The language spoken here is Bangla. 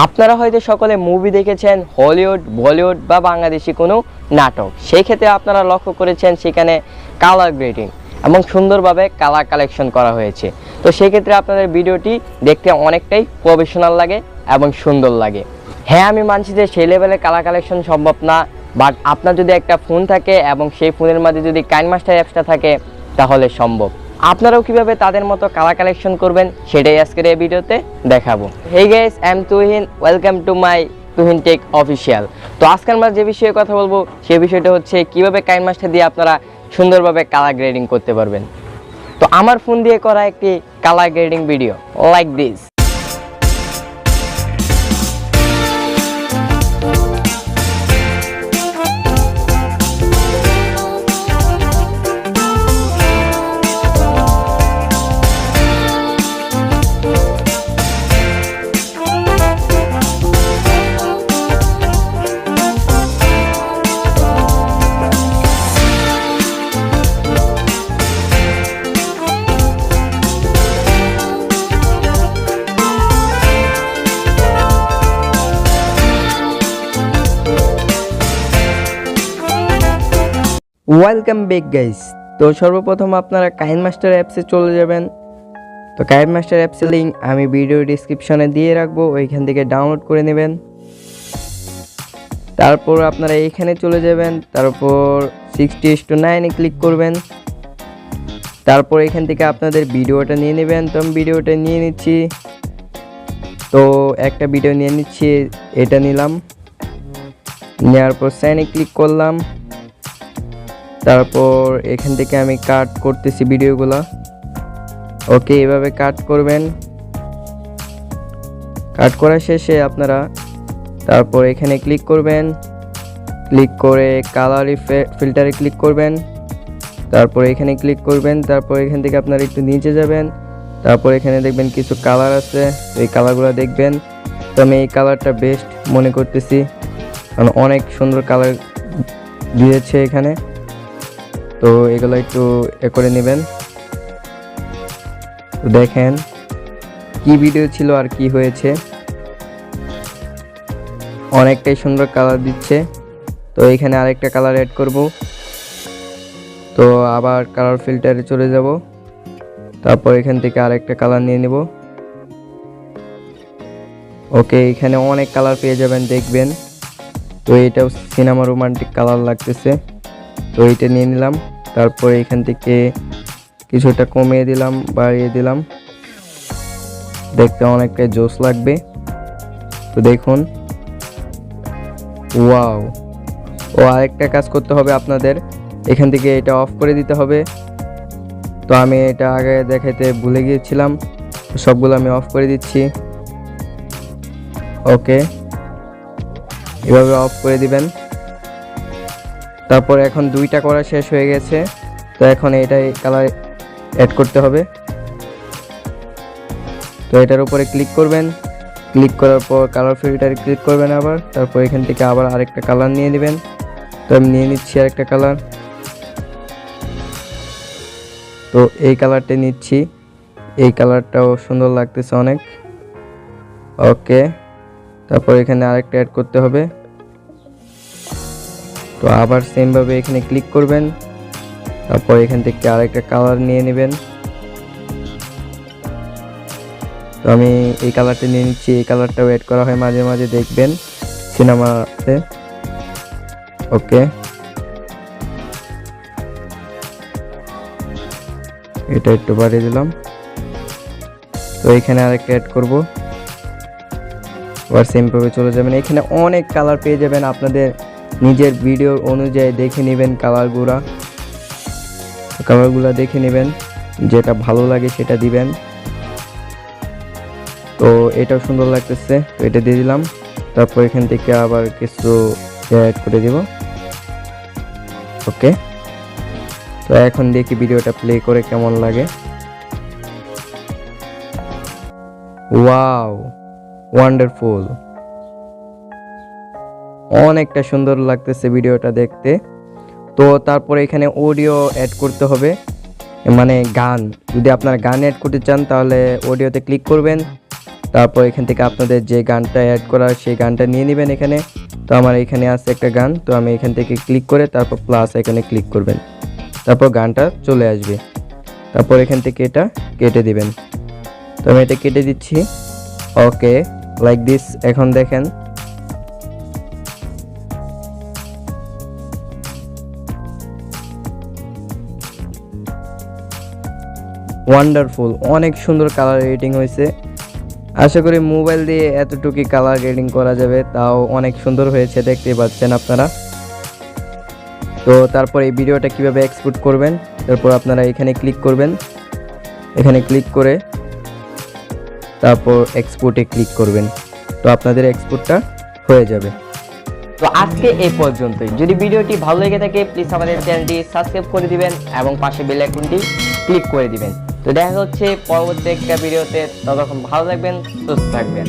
আপনারা হয়তো সকলে মুভি দেখেছেন হলিউড বলিউড বা বাংলাদেশি কোনো নাটক। সেই ক্ষেত্রে আপনারা লক্ষ্য করেছেন সেখানে কালার গ্রেডিং এবং সুন্দরভাবে কালার কালেকশন করা হয়েছে। তো সেই ক্ষেত্রে আপনাদের ভিডিওটি দেখতে অনেকটাই প্রফেশনাল লাগে এবং সুন্দর লাগে। হ্যাঁ আমি মানছি যে সেই লেভেলে কালার কালেকশন সম্ভব না বাট আপনার যদি একটা ফোন থাকে এবং সেই ফোনের মাঝে যদি কাইন মাস্টার অ্যাপসটা থাকে, তাহলে সম্ভব। আপনারাও কীভাবে তাদের মতো কালার কালেকশন করবেন সেটাই আজকের এই ভিডিওতে দেখাবো। Hey guys I am Tuhin. Welcome to my Tuhin tech official তো আজকে আমরা যে বিষয়ে কথা বলব সেই বিষয়টা হচ্ছে কীভাবে কাইন মাস্টার দিয়ে আপনারা সুন্দরভাবে কালার গ্রেডিং করতে পারবেন। তো আমার ফোন দিয়ে করা একটি colour grading video like this welcome back guys তো সর্বপ্রথম আপনারা কাইন মাস্টার অ্যাপসে চলে যাবেন। তো কাইন মাস্টার অ্যাপসের লিঙ্ক আমি ভিডিও ডিসক্রিপশনে দিয়ে রাখব, ওইখান থেকে ডাউনলোড করে নেবেন। তারপর আপনারা এইখানে চলে যাবেন, তারপর সিক্সটি ইস টু নাইনে ক্লিক করবেন। তারপর এখান থেকে আপনাদের ভিডিওটা নিয়ে নেবেন। তো আমি ভিডিওটা নিয়ে নিচ্ছি। তো একটা ভিডিও নিয়ে নিচ্ছি, এটা নিলাম। নেওয়ার পর সাইনে ক্লিক করলাম। তারপর এখান থেকে আমি কাট করতেছি ভিডিওগুলো। ওকে এভাবে কাট করবেন। কাট করা শেষে আপনারা তারপর এখানে ক্লিক করবেন। ক্লিক করে কালার ফিল্টারে ক্লিক করবেন। তারপর এখানে ক্লিক করবেন। তারপর এখান থেকে আপনারা একটু নিচে যাবেন। তারপর এখানে দেখবেন কিছু কালার আছে। এই কালারগুলো দেখবেন। তো আমি এই কালারটা বেস্ট মনে করতেছি। কারণ অনেক সুন্দর কালার দিয়েছে এখানে। তো এগুলো একটু এ করে নেবেন। তো দেখেন কি ভিডিও ছিল আর কি হয়েছে। অনেকটাই সুন্দর কালার দিচ্ছে। তো এখানে আরেকটা কালার অ্যাড করব। তো আবার কালার ফিল্টারে চলে যাব। তারপর এখান থেকে আরেকটা কালার নিয়ে নেব। ওকে, এখানে অনেক কালার পেয়ে যাবেন, দেখবেন। তো এটাও সিনেমা রোমান্টিক কালার লাগতেছে। তো এইটা নিয়ে নিলাম। তারপরে এখান থেকে কিছুটা কমিয়ে দিলাম, বাড়িয়ে দিলাম। দেখতে অনেকটাই জোস লাগবে। তো দেখুন। ওয়াও। ও আরেকটা কাজ করতে হবে আপনাদের। এখান থেকে এটা অফ করে দিতে হবে। তো আমি এটা আগে দেখাইতে ভুলে গিয়েছিলাম। সবগুলো আমি অফ করে দিচ্ছি। ওকে। এভাবে অফ করে দিবেন। তারপর এখন দুইটা করা শেষ হয়ে গেছে। তো এখন এটাই কালার অ্যাড করতে হবে। তো এটার উপরে ক্লিক করবেন। ক্লিক করার পর কালার ফিল্টারে ক্লিক করবেন আবার। তারপর এখান থেকে আবার আরেকটা কালার নিয়ে নেবেন। তো আমি নিয়ে নিচ্ছি আরেকটা কালার তো এই কালারটা নিচ্ছি। এই কালারটাও সুন্দর লাগতেছে অনেক। ওকে তারপর এখানে আরেকটা অ্যাড করতে হবে। তো আবার সেমভাবে এখানে ক্লিক করবেন। তারপর এখান থেকে আরেকটা কালার নিয়ে নেবেন। তো আমি এই কালারটা নিয়ে নিচ্ছি। এই কালারটাও অ্যাড করা হয় মাঝে মাঝে, দেখবেন সিনেমাতে ওকে। এটা একটু বাড়িয়ে দিলাম। তো এখানে আরেকটা অ্যাড করব। আবার সেমভাবে চলে যাবেন। এখানে অনেক কালার পেয়ে যাবেন আপনাদের নিজের ভিডিও অনুযায়ী দেখে নেবেন কালারগুলা কালারগুলো দেখে নেবেন, যেটা ভালো লাগে সেটা দিবেন। তো এটাও সুন্দর লাগতেছে, তো এটা দিয়ে দিলাম। তারপর এখান থেকে আবার কিছু অ্যাড করে দিব। ওকে তো এখন দেখি ভিডিওটা প্লে করে কেমন লাগে। ওয়াও ওয়ান্ডারফুল অনেকটা সুন্দর লাগতেছে ভিডিওটা দেখতে। তো তারপরে এখানে অডিও অ্যাড করতে হবে। মানে গান, যদি আপনারা গান অ্যাড করতে চান তাহলে অডিওতে ক্লিক করবেন। তারপর এখান থেকে আপনাদের যে গানটা অ্যাড করা সেই গানটা নিয়ে নেবেন এখানে। তো আমার এখানে আছে একটা গান, তো আমি এখান থেকে ক্লিক করে তারপর প্লাস এখানে ক্লিক করবেন। তারপর গানটা চলে আসবে। তারপর এখান থেকে এটা কেটে দিবেন। তো আমি এটা কেটে দিচ্ছি। ওকে লাইক দিস এখন দেখেন। ওয়ান্ডারফুল অনেক সুন্দর কালার এডিটিং হয়েছে। আশা করি মোবাইল দিয়ে এতটুকু কালার গ্রেডিং করা যাবে, তাও অনেক সুন্দর হয়েছে দেখতে পাচ্ছেন আপনারা। তো তারপর এই ভিডিওটা কীভাবে এক্সপোর্ট করবেন তারপর আপনারা এখানে ক্লিক করবেন। এখানে ক্লিক করে তারপর এক্সপোর্টে ক্লিক করবেন। তো আপনাদের এক্সপোর্টটা হয়ে যাবে। তো আজকে এই পর্যন্তই। যদি ভিডিওটি ভালো লেগে থাকে প্লিজ আমাদের চ্যানেলটি সাবস্ক্রাইব করে দিবেন এবং পাশে বেল আইকনটি ক্লিক করে দিবেন। তো দেখা হচ্ছে পরবর্তী একটা ভিডিওতে। ততক্ষণ ভালো থাকবেন সুস্থ থাকবেন।